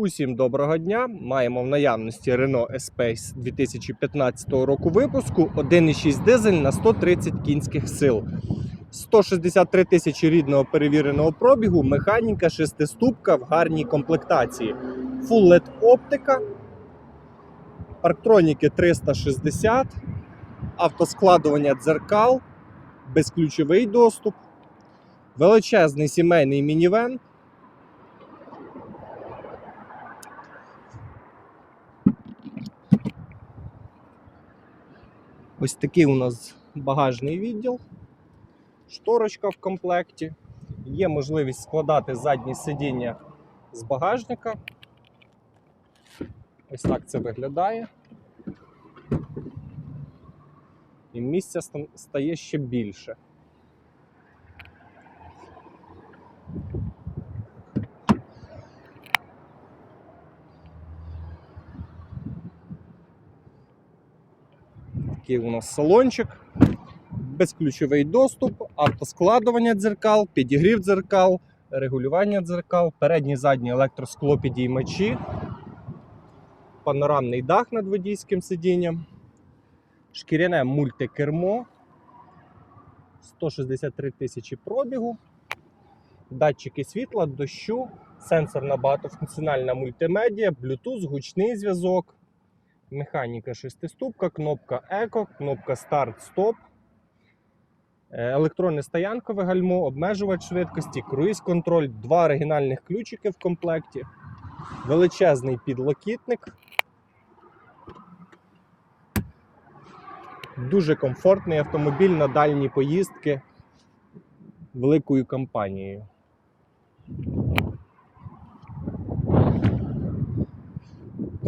Усім доброго дня! Маємо в наявності Renault Espace 2015 року випуску 1,6 дизель на 130 кінських сил. 163 тисячі рідного перевіреного пробігу, механіка шестиступка в гарній комплектації. Full LED оптика, парктроніки 360, автоскладування дзеркал, безключовий доступ, величезний сімейний мінівен. Ось такий у нас багажний відділ, шторочка в комплекті. Є можливість складати задні сидіння з багажника. Ось так це виглядає. І місця стає ще більше. Такий у нас салончик, безключовий доступ, автоскладування дзеркал, підігрів дзеркал, регулювання дзеркал, передні задні електросклопідіймачі, панорамний дах над водійським сидінням, шкіряне мультикермо, 163 тисячі пробігу, датчики світла, дощу, сенсорна багатофункціональна мультимедіа, Bluetooth, гучний зв'язок. Механіка шестиступка, кнопка Еко, кнопка старт-стоп, е, електронне стоянкове гальмо, обмежувач швидкості, круїз-контроль, два оригінальних ключики в комплекті, величезний підлокітник. Дуже комфортний автомобіль на дальні поїздки великою компанією.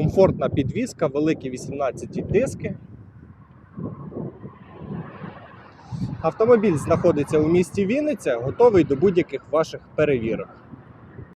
Комфортна підвізка, великі 18 диски. Автомобіль знаходиться у місті Вінниця, готовий до будь-яких ваших перевірок.